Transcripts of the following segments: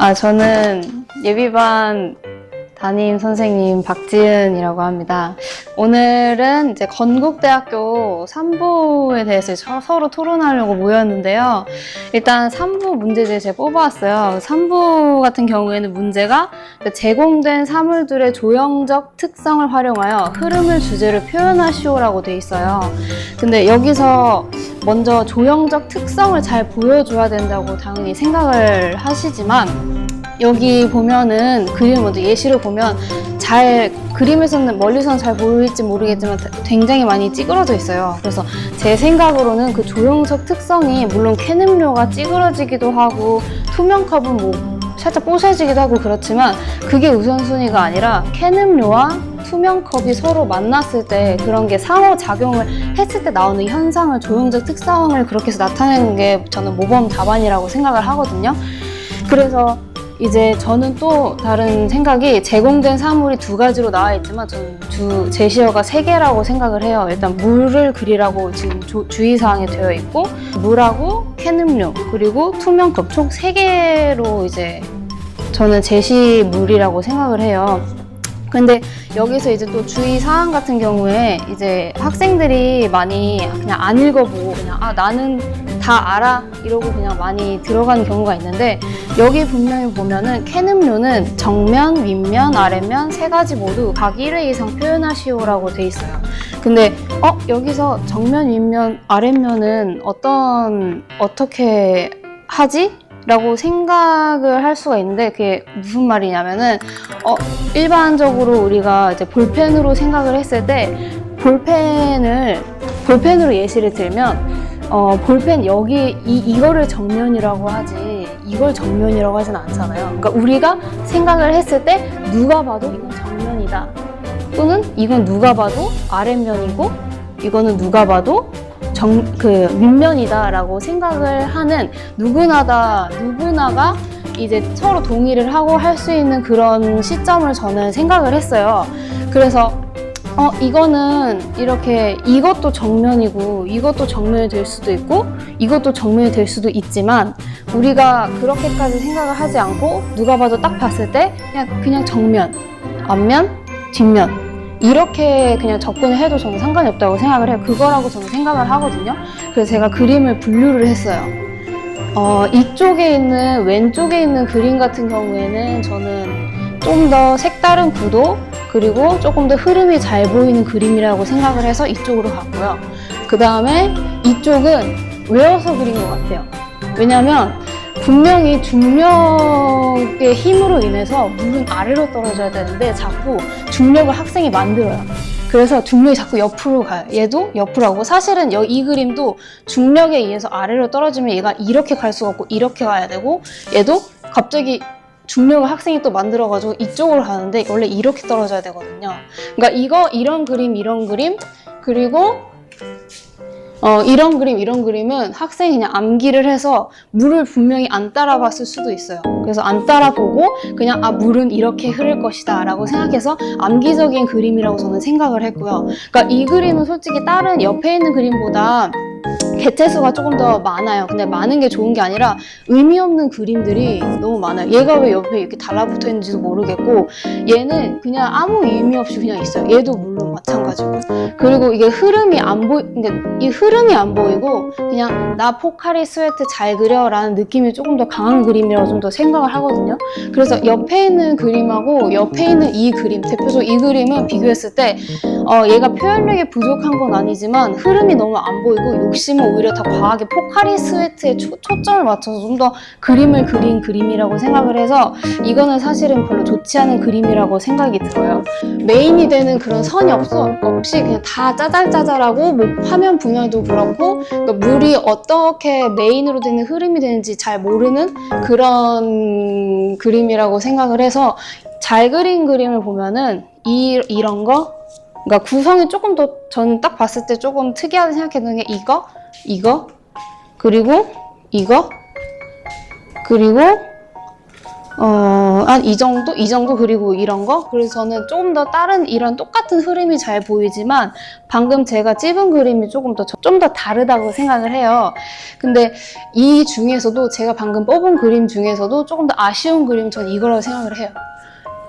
아, 저는 예비반 담임 선생님 박지은이라고 합니다. 오늘은 이제 건국대학교 3부에 대해서 서- 서로 토론하려고 모였는데요. 일단 3부 문제들 제가 뽑아왔어요. 3부 같은 경우에는 문제가 제공된 사물들의 조형적 특성을 활용하여 흐름을 주제로 표현하시오라고 돼 있어요. 근데 여기서 먼저 조형적 특성을 잘 보여줘야 된다고 당연히 생각을 하시지만 여기 보면은 그림 먼저 예시를 보면 잘 그림에서는 멀리서는 잘 보일지 모르겠지만 굉장히 많이 찌그러져 있어요. 그래서 제 생각으로는 그 조형적 특성이 물론 캐늠료가 찌그러지기도 하고 투명 컵은 뭐 살짝 뽀셔지기도 하고 그렇지만 그게 우선순위가 아니라 캐늠료와 투명 컵이 서로 만났을 때 그런 게 상호 작용을 했을 때 나오는 현상을 조형적 특성을 그렇게 해서 나타내는 게 저는 모범 답안이라고 생각을 하거든요. 그래서 이제 저는 또 다른 생각이 제공된 사물이 두 가지로 나와 있지만 저는 주 제시어가 세 개라고 생각을 해요. 일단 물을 그리라고 지금 조- 주의사항에 되어 있고 물하고 캐늠료 그리고 투명컵 총 세 개로 이제 저는 제시물이라고 생각을 해요. 근데 여기서 이제 또 주의 사항 같은 경우에 이제 학생들이 많이 그냥 안 읽어보고 그냥 아 나는 다 알아 이러고 그냥 많이 들어가는 경우가 있는데 여기 분명히 보면은 캐늠료는 정면, 윗면, 아랫면 세 가지 모두 각 1회 이상 표현하시오라고 돼 있어요. 근데 어 여기서 정면, 윗면, 아랫면은 어떤 어떻게 하지? 라고 생각을 할 수가 있는데 그게 무슨 말이냐면은 어 일반적으로 우리가 이제 볼펜으로 생각을 했을 때 볼펜을 볼펜으로 예시를 들면 어 볼펜 여기 이 이거를 정면이라고 하지 이걸 정면이라고 하진 않잖아요. 그러니까 우리가 생각을 했을 때 누가 봐도 이건 정면이다. 또는 이건 누가 봐도 아랫면이고 이거는 누가 봐도 정, 그 윗면이다라고 생각을 하는 누구나 다 누구나가 이제 서로 동의를 하고 할 수 있는 그런 시점을 저는 생각을 했어요. 그래서 어 이거는 이렇게 이것도 정면이고 이것도 정면이 될 수도 있고 이것도 정면이 될 수도 있지만 우리가 그렇게까지 생각을 하지 않고 누가 봐도 딱 봤을 때 그냥 그냥 정면, 앞면, 뒷면 이렇게 그냥 접근을 해도 저는 상관이 없다고 생각을 해요. 그거라고 저는 생각을 하거든요. 그래서 제가 그림을 분류를 했어요. 어, 이쪽에 있는 왼쪽에 있는 그림 같은 경우에는 저는 좀 더 색다른 구도 그리고 조금 더 흐름이 잘 보이는 그림이라고 생각을 해서 이쪽으로 갔고요. 그 다음에 이쪽은 외워서 그린 것 같아요. 왜냐면 분명히 중력의 힘으로 인해서 물은 아래로 떨어져야 되는데 자꾸 중력을 학생이 만들어요. 그래서 중력이 자꾸 옆으로 가요. 얘도 옆으로 하고 사실은 여- 이 그림도 중력에 의해서 아래로 떨어지면 얘가 이렇게 갈 수가 없고 이렇게 가야 되고 얘도 갑자기 중력을 학생이 또 만들어가지고 이쪽으로 가는데 원래 이렇게 떨어져야 되거든요. 그러니까 이거 이런 그림 이런 그림 그리고 어, 이런 그림, 이런 그림은 학생이 그냥 암기를 해서 물을 분명히 안 따라봤을 수도 있어요. 그래서 안 따라보고 그냥 아, 물은 이렇게 흐를 것이다 라고 생각해서 암기적인 그림이라고 저는 생각을 했고요. 그러니까 이 그림은 솔직히 다른 옆에 있는 그림보다 개체수가 조금 더 많아요. 근데 많은 게 좋은 게 아니라 의미 없는 그림들이 너무 많아요. 얘가 왜 옆에 이렇게 달라붙어 있는지도 모르겠고 얘는 그냥 아무 의미 없이 그냥 있어요. 얘도 물론 마찬가지고. 그리고 이게 흐름이 안 보이, 그러니까 이 흐름이 안 보이고 그냥 나 포카리 스웨트 잘 그려라는 느낌이 조금 더 강한 그림이라고 좀 더 생각을 하거든요. 그래서 옆에 있는 그림하고 옆에 있는 이 그림, 대표적으로 이 그림은 비교했을 때 어, 얘가 표현력이 부족한 건 아니지만 흐름이 너무 안 보이고 욕심은 오히려 더 과하게 포카리 스웨트에 초, 초점을 맞춰서 좀 더 그림을 그린 그림이라고 생각을 해서 이거는 사실은 별로 좋지 않은 그림이라고 생각이 들어요. 메인이 되는 그런 선이 없어, 없이 그냥 다 짜잘짜잘하고 뭐 화면 분야도 그렇고 그러니까 물이 어떻게 메인으로 되는 흐름이 되는지 잘 모르는 그런 그림이라고 생각을 해서 잘 그린 그림을 보면은 이, 이런 거 그러니까 구성이 조금 더 저는 딱 봤을 때 조금 특이하게 생각했던 게 이거, 이거, 그리고 이거, 그리고 어, 한이 정도? 이 정도 그리고 이런 거? 그래서 저는 조금 더 다른 이런 똑같은 흐름이 잘 보이지만 방금 제가 찝은 그림이 조금 더, 좀 더 다르다고 생각을 해요. 근데 이 중에서도 제가 방금 뽑은 그림 중에서도 조금 더 아쉬운 그림 전 이거라고 생각을 해요.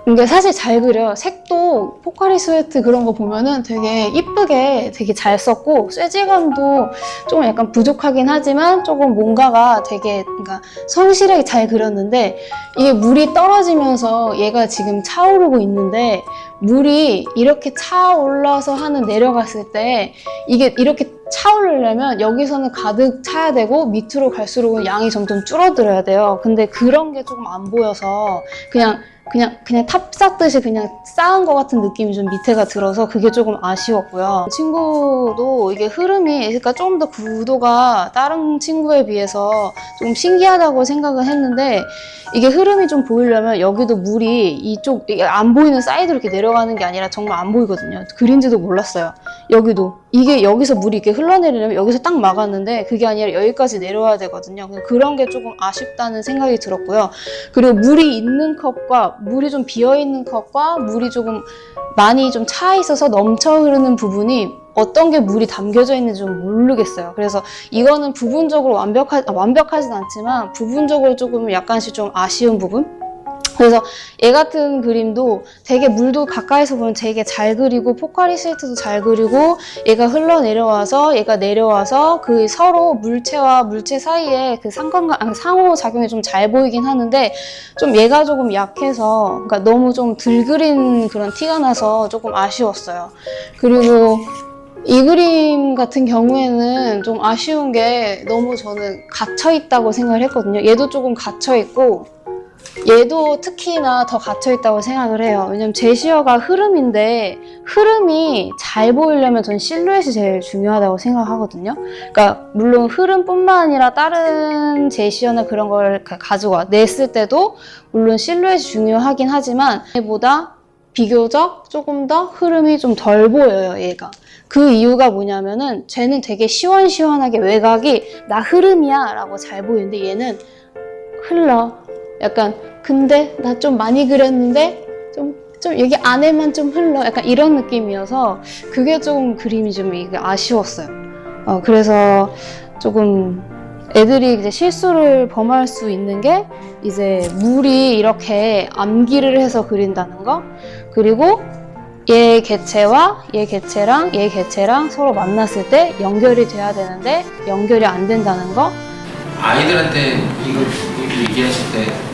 이게 사실 잘 그려요. 색도 포카리 스웨트 그런 거 보면은 되게 이쁘게 되게 잘 썼고 쇠질감도 조금 약간 부족하긴 하지만 조금 뭔가가 되게 그러니까 성실하게 잘 그렸는데 이게 물이 떨어지면서 얘가 지금 차오르고 있는데 물이 이렇게 차올라서 하는 내려갔을 때 이게 이렇게 차오르려면 여기서는 가득 차야 되고 밑으로 갈수록은 양이 점점 줄어들어야 돼요. 근데 그런 게 조금 안 보여서 그냥 그냥 그냥 탑 쌓듯이 그냥 쌓은 것 같은 느낌이 좀 밑에가 들어서 그게 조금 아쉬웠고요. 친구도 이게 흐름이 그러니까 조금 더 구도가 다른 친구에 비해서 좀 신기하다고 생각을 했는데 이게 흐름이 좀 보이려면 여기도 물이 이쪽 안 보이는 사이드로 이렇게 내려가는 게 아니라 정말 안 보이거든요. 그린지도 몰랐어요. 여기도 이게 여기서 물이 이렇게 흘러내리려면 여기서 딱 막았는데 그게 아니라 여기까지 내려와야 되거든요. 그런 게 조금 아쉽다는 생각이 들었고요. 그리고 물이 있는 컵과 물이 좀 비어 있는 컵과 물이 조금 많이 좀 차 있어서 넘쳐 흐르는 부분이 어떤 게 물이 담겨져 있는지 좀 모르겠어요. 그래서 이거는 부분적으로 완벽하, 아, 완벽하진 않지만 부분적으로 조금 약간씩 좀 아쉬운 부분? 그래서 얘 같은 그림도 되게 물도 가까이서 보면 되게 잘 그리고 포카리 스웨트도 잘 그리고 얘가 흘러내려와서 얘가 내려와서 그 서로 물체와 물체 사이에 그 상관관 아니, 상호 작용이 좀 잘 보이긴 하는데 좀 얘가 조금 약해서 그러니까 너무 좀 덜 그린 그런 티가 나서 조금 아쉬웠어요. 그리고 이 그림 같은 경우에는 좀 아쉬운 게 너무 저는 갇혀 있다고 생각을 했거든요. 얘도 조금 갇혀 있고 얘도 특히나 더 갇혀 있다고 생각을 해요. 왜냐면 제시어가 흐름인데 흐름이 잘 보이려면 전 실루엣이 제일 중요하다고 생각하거든요. 그러니까 물론 흐름뿐만 아니라 다른 제시어나 그런 걸 가- 가지고 와- 냈을 때도 물론 실루엣이 중요하긴 하지만 얘보다 비교적 조금 더 흐름이 좀 덜 보여요, 얘가. 그 이유가 뭐냐면은 쟤는 되게 시원시원하게 외곽이 나 흐름이야 라고 잘 보이는데 얘는 흘러. 약간 근데 나 좀 많이 그렸는데 좀, 좀 여기 안에만 좀 흘러. 약간 이런 느낌이어서 그게 조금 그림이 좀 아쉬웠어요. 어, 그래서 조금 애들이 이제 실수를 범할 수 있는 게 이제 물이 이렇게 암기를 해서 그린다는 거 그리고 얘 개체와 얘 개체랑 얘 개체랑 서로 만났을 때 연결이 돼야 되는데 연결이 안 된다는 거 아이들한테 이거 얘기하실 때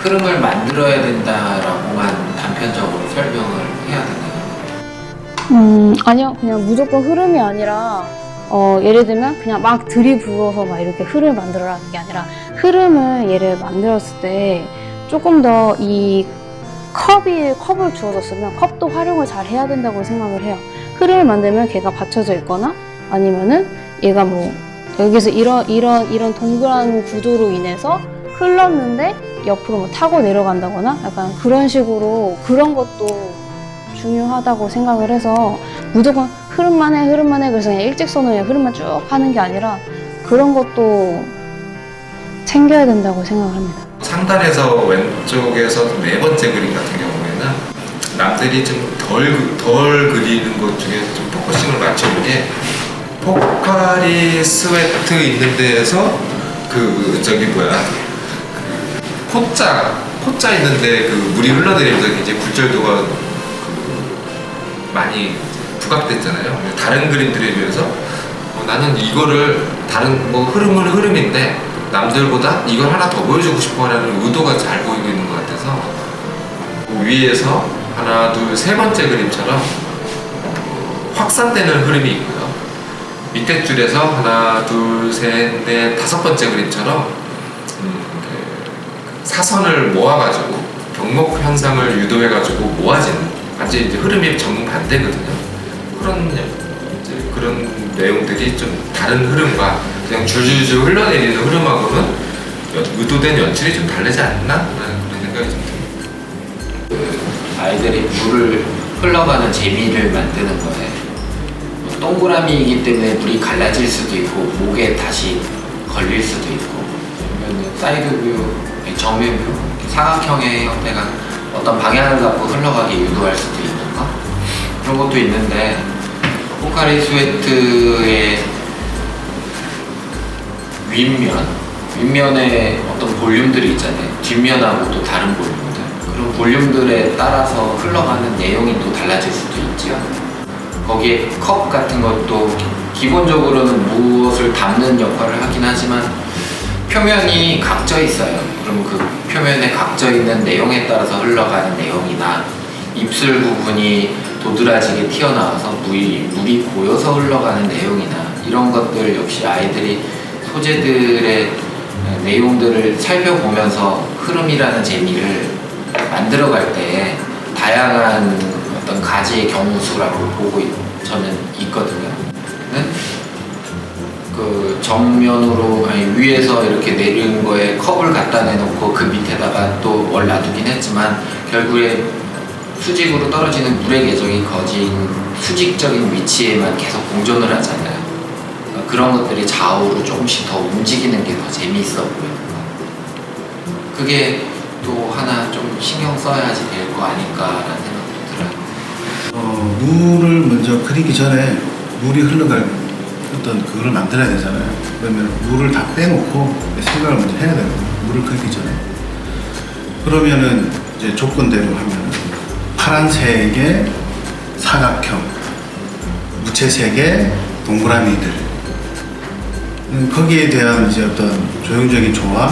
흐름을 만들어야 된다라고만 단편적으로 설명을 해야 되나요? 음, 아니요. 그냥 무조건 흐름이 아니라, 어, 예를 들면 그냥 막 들이부어서 막 이렇게 흐름을 만들어라는 게 아니라, 흐름을 얘를 만들었을 때 조금 더 이 컵이, 컵을 주어졌으면 컵도 활용을 잘 해야 된다고 생각을 해요. 흐름을 만들면 걔가 받쳐져 있거나 아니면은 얘가 뭐, 여기서 이런, 이런, 이런 동그란 구조로 인해서 흘렀는데 옆으로 뭐 타고 내려간다거나 약간 그런 식으로 그런 것도 중요하다고 생각을 해서 무조건 흐름만 해 흐름만 해 그래서 그냥 일직선으로 그냥 흐름만 쭉 하는 게 아니라 그런 것도 챙겨야 된다고 생각을 합니다. 상단에서 왼쪽에서 네 번째 그림 같은 경우에는 남들이 좀덜덜 그리는 것 중에서 좀 포커싱을 맞추는 게 포카리 스웨트 있는 데에서 그 저기 뭐야 그 포자 포자 있는데 그 물이 흘러내리면서 이제 굴절도가 그 많이 부각됐잖아요. 다른 그림들에 비해서 어, 나는 이거를 다른 뭐 흐름은 흐름인데 남들보다 이걸 하나 더 보여주고 싶어하는 의도가 잘 보이고 있는 것 같아서 그 위에서 하나 둘 세 번째 그림처럼 어, 확산되는 흐름이 있고요. 밑에 줄에서 하나 둘 셋 넷 다섯 번째 그림처럼 음, 그 사선을 모아가지고 병목 현상을 유도해가지고 모아지는 완전 이제 흐름이 정반대거든요. 그런 그런 내용들이 좀 다른 흐름과 그냥 줄줄줄 흘러내리는 흐름하고는 연- 의도된 연출이 좀 다르지 않나 그런 생각이 좀 듭니다. 아이들이 물을 흘러가는 재미를 만드는 거에 뭐 동그라미이기 때문에 물이 갈라질 수도 있고 목에 다시 걸릴 수도 있고 아니면 사이드 뷰, 정면 뷰, 이렇게 사각형의 형태가 어떤 방향을 갖고 흘러가게 유도할 수도 있는 거 그런 것도 있는데 포카리 스웨트의 윗면, 윗면에 어떤 볼륨들이 있잖아요. 뒷면하고 또 다른 볼륨들. 그런 볼륨들에 따라서 흘러가는 내용이 또 달라질 수도 있죠. 거기에 컵 같은 것도 기본적으로는 무엇을 담는 역할을 하긴 하지만 표면이 각져 있어요. 그럼 그 표면에 각져 있는 내용에 따라서 흘러가는 내용이나 입술 부분이 도드라지게 튀어나와서 물이, 물이 고여서 흘러가는 내용이나 이런 것들 역시 아이들이 소재들의 내용들을 살펴보면서 흐름이라는 재미를 만들어갈 때 다양한 어떤 가지의 경우수라고 보고 있- 저는 있거든요. 는그 정면으로 아니 위에서 이렇게 내리는 거에 컵을 갖다 내놓고 그 밑에다가 또뭘 놔두긴 했지만 결국에 수직으로 떨어지는 물의 계적이 거진 수직적인 위치에만 계속 공존을 하잖아요. 그러니까 그런 것들이 좌우로 조금씩 더 움직이는 게 더 재미있어 보여요. 그게 또 하나 좀 신경 써야지 될 거 아닐까라는 생각도 들어요. 어, 물을 먼저 그리기 전에 물이 흘러갈 어떤 그거를 만들어야 되잖아요. 그러면 물을 다 빼놓고 생각을 먼저 해야 돼요. 물을 그리기 전에. 그러면은 이제 조건대로 하면 파란색의 사각형, 무채색의 동그라미들. 음, 거기에 대한 이제 어떤 조형적인 조화,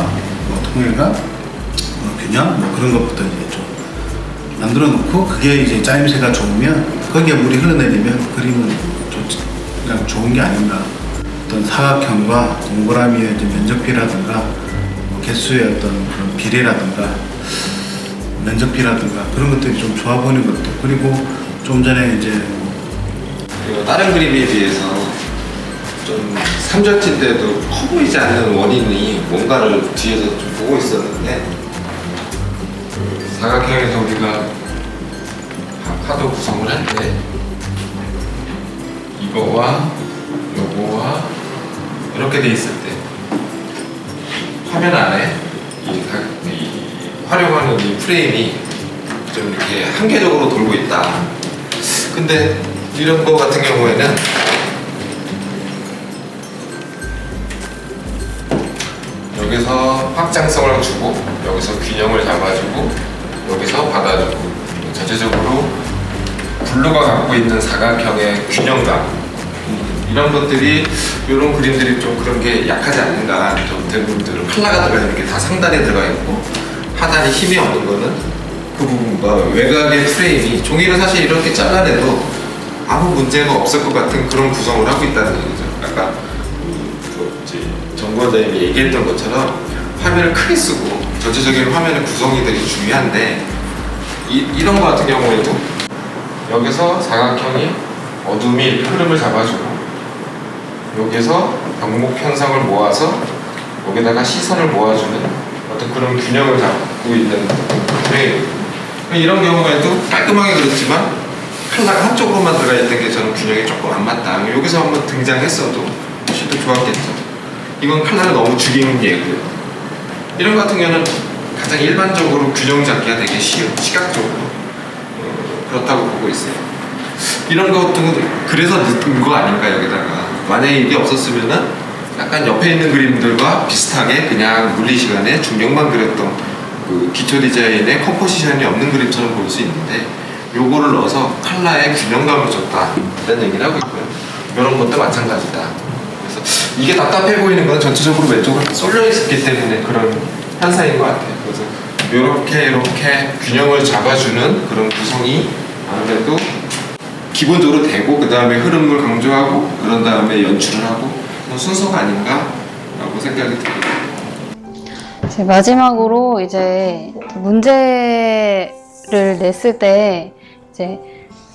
뭐 통일감, 뭐 균형, 뭐 그런 것부터 이제 좀 만들어 놓고 그게 이제 짜임새가 좋으면 거기에 물이 흘러내리면 그림은 좋, 그냥 좋은 게 아닌가. 어떤 사각형과 동그라미의 면적비라든가 뭐 개수의 어떤 그런 비례라든가 면적비라든가 그런 것들이 좀 좋아 보이는 것도 그리고 좀 전에 이제 다른 그림에 비해서 좀 삼절진데도 커 보이지 않는 원인이 뭔가를 뒤에서 좀 보고 있었는데 그 사각형에서 우리가 하- 하도 구성을 할때 이거와 요거와 이렇게 돼 있을 때 화면 안에 이, 사- 이 활용하는 이 프레임이 좀 이렇게 한계적으로 돌고 있다. 근데 이런 거 같은 경우에는 여기서 확장성을 주고 여기서 균형을 잡아주고 여기서 받아주고 전체적으로 블루가 갖고 있는 사각형의 균형감 음, 이런 것들이 이런 그림들이 좀 그런 게 약하지 않는가 좀 대부분들은 칼라가 들어가 있는 게 다 상단에 들어가 있고 하단에 힘이 없는 거는 그 부분과 외곽의 프레임이 종이를 사실 이렇게 잘라내도 아무 문제가 없을 것 같은 그런 구성을 하고 있다는 얘기죠. 아까 그 정권자님이 얘기했던 것처럼 화면을 크게 쓰고 전체적인 화면의 구성이 되게 중요한데 이, 이런 거 같은 경우에도 여기서 사각형이 어둠이 흐름을 잡아주고 여기서 병목 현상을 모아서 여기다가 시선을 모아주는 어떤 그런 균형을 잡고 있는 프레임 이런 경우에도 깔끔하게 그렸지만 칼라가 한쪽으로만 들어가 있는 게 저는 균형이 조금 안 맞다. 여기서 한번 등장했어도 훨씬 더 좋았겠죠. 이건 칼라를 너무 죽이는 예고요. 이런 거 같은 경우는 가장 일반적으로 균형 잡기가 되게 쉬운 시각적으로 어, 그렇다고 보고 있어요. 이런 것도 그래서 넣은 거 아닌가 여기다가 만약에 이게 없었으면은 약간 옆에 있는 그림들과 비슷하게 그냥 물리 시간에 중력만 그렸던 그 기초 디자인의 컴포지션이 없는 그림처럼 보일 수 있는데 요거를 넣어서 컬러에 균형감을 줬다. 이런 얘기를 하고 있고요. 이런 것도 마찬가지다. 그래서 이게 답답해 보이는 건 전체적으로 왼쪽으로 쏠려 있었기 때문에 그런 현상인 것 같아요. 그래서 이렇게 이렇게 균형을 잡아주는 그런 구성이 아무래도 기본적으로 되고 그 다음에 흐름을 강조하고 그런 다음에 연출을 하고 그런 순서가 아닌가라고 생각이 듭니다. 이제 마지막으로 이제 문제를 냈을 때 이제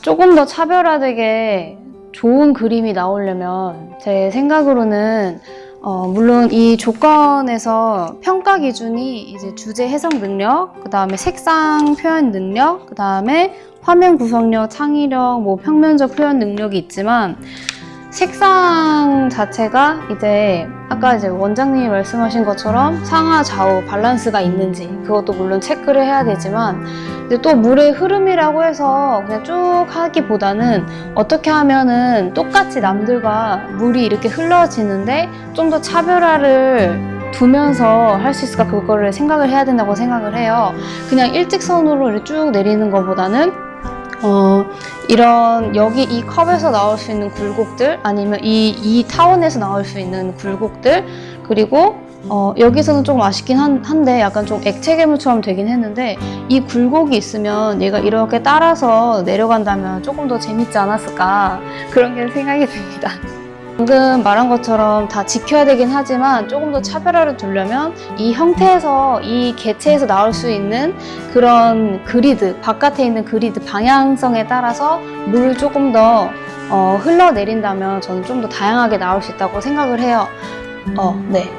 조금 더 차별화되게 좋은 그림이 나오려면 제 생각으로는 어, 물론 이 조건에서 평가 기준이 이제 주제 해석 능력, 그 다음에 색상 표현 능력, 그 다음에 화면 구성력, 창의력, 뭐 평면적 표현 능력이 있지만 색상 자체가 이제 아까 이제 원장님이 말씀하신 것처럼 상하 좌우 밸런스가 있는지 그것도 물론 체크를 해야 되지만 이제 또 물의 흐름이라고 해서 그냥 쭉 하기보다는 어떻게 하면은 똑같이 남들과 물이 이렇게 흘러지는데 좀 더 차별화를 두면서 할 수 있을까 그거를 생각을 해야 된다고 생각을 해요. 그냥 일직선으로 쭉 내리는 것보다는 어, 이런 여기 이 컵에서 나올 수 있는 굴곡들 아니면 이, 이 타원에서 나올 수 있는 굴곡들 그리고 어, 여기서는 좀 아쉽긴 한, 한데 약간 좀 액체 괴물처럼 되긴 했는데 이 굴곡이 있으면 얘가 이렇게 따라서 내려간다면 조금 더 재밌지 않았을까 그런 게 생각이 듭니다. 방금 말한 것처럼 다 지켜야 되긴 하지만 조금 더 차별화를 두려면 이 형태에서 이 개체에서 나올 수 있는 그런 그리드 바깥에 있는 그리드 방향성에 따라서 물을 조금 더 어, 흘러내린다면 저는 좀 더 다양하게 나올 수 있다고 생각을 해요. 어, 네.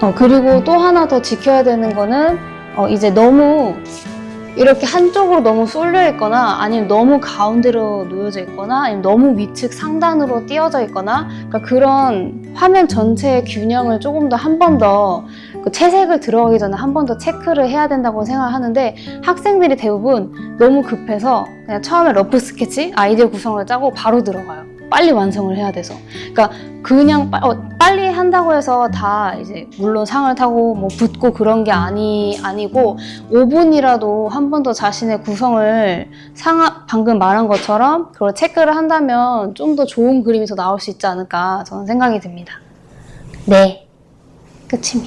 어, 그리고 또 하나 더 지켜야 되는 거는 어, 이제 너무 이렇게 한쪽으로 너무 쏠려 있거나 아니면 너무 가운데로 놓여져 있거나 아니면 너무 위측 상단으로 띄어져 있거나 그러니까 그런 화면 전체의 균형을 조금 더 한 번 더 그 채색을 들어가기 전에 한 번 더 체크를 해야 된다고 생각하는데 학생들이 대부분 너무 급해서 그냥 처음에 러프 스케치 아이디어 구성을 짜고 바로 들어가요. 빨리 완성을 해야 돼서. 그러니까 그냥 빠- 어, 빨리 한다고 해서 다 이제 물론 상을 타고 뭐 붙고 그런 게 아니 아니고 5분이라도 한 번 더 자신의 구성을 상 방금 말한 것처럼 그걸 체크를 한다면 좀 더 좋은 그림이 더 나올 수 있지 않을까 저는 생각이 듭니다. 네, 끝입니다.